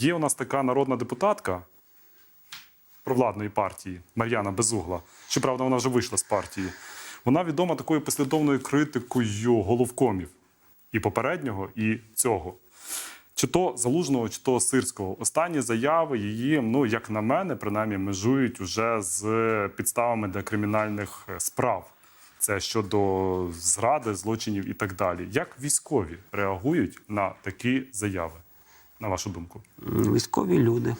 Є у нас така народна депутатка провладної партії Мар'яна Безугла. Щоправда, вона вже вийшла з партії. Вона відома такою послідовною критикою головкомів і попереднього, і цього. Чи то залужного, чи то сирського. Останні заяви її, ну як на мене, принаймні межують уже з підставами для кримінальних справ. Це щодо зради, злочинів і так далі. Як військові реагують на такі заяви, на вашу думку? Військові люди, е,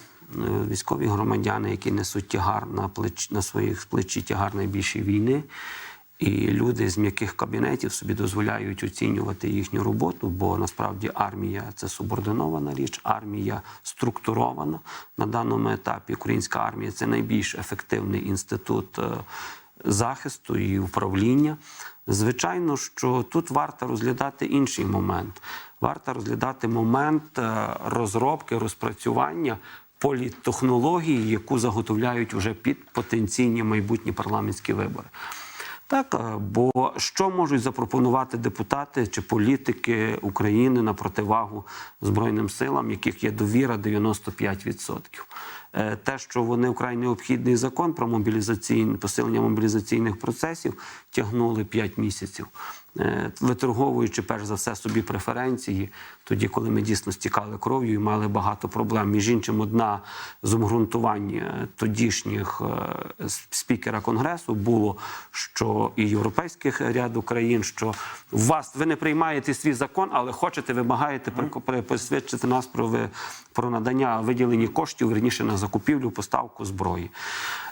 військові громадяни, які несуть тягар на плеч на своїх плечі тягар найбільшої війни. І люди з м'яких кабінетів собі дозволяють оцінювати їхню роботу, бо насправді армія це субординована річ, армія структурована на даному етапі. Українська армія це найбільш ефективний інститут е, захисту і управління. Звичайно, що тут варто розглядати інший момент. Варто розглядати момент е, розробки, розпрацювання політтехнології, яку заготовляють вже під потенційні майбутні парламентські вибори. Так, е, бо що можуть запропонувати депутати чи політики України на противагу Збройним силам, яких є довіра 95%? Е, Те, що вони вкрай необхідний закон про мобілізаційне посилення мобілізаційних процесів, тягнули 5 місяців, Е, виторговуючи перш за все собі преференції, тоді, коли ми дійсно стікали кров'ю і мали багато проблем. Між іншим, одна з обґрунтувань е, тодішніх спікера конгресу було, що і європейських ряду країн, що вас ви не приймаєте свій закон, але хочете, вимагаєте при посвідчити нас про ви про надання виділені коштів, верніше на закупівлю, поставку зброї.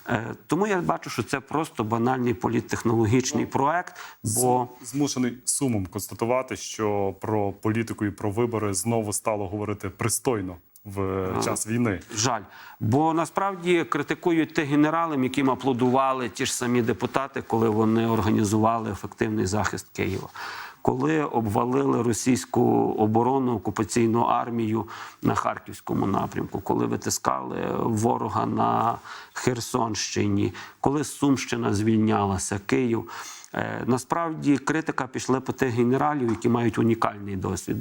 Е, Тому я бачу, що це просто банальний політтехнологічний проект, бо Змушений сумом констатувати, що про політику і про вибори знову стало говорити пристойно в час війни. Жаль, бо насправді критикують тих генералів, яким аплодували ті ж самі депутати, коли вони організували ефективний захист Києва. Коли обвалили російську оборону, окупаційну армію на харківському напрямку, коли витискали ворога на Херсонщині, коли Сумщина звільнялася, Київ. Е, Насправді критика пішла по тих генералів, які мають унікальний досвід.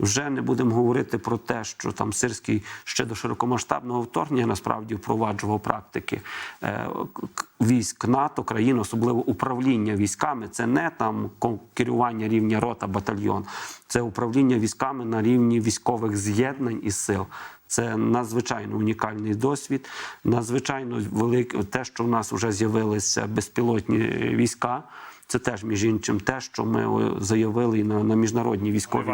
Вже не будемо говорити про те, що там Сирський ще до широкомасштабного вторгнення насправді впроваджував практики е, військ НАТО, країн, особливо управління військами. Це не там керування рівня рота, батальйон, це управління військами на рівні військових з'єднань і сил. Це надзвичайно унікальний досвід, надзвичайно велике те, що в нас вже з'явилися безпілотні війська. Це теж між іншим те, що ми заявили на, на міжнародній військовій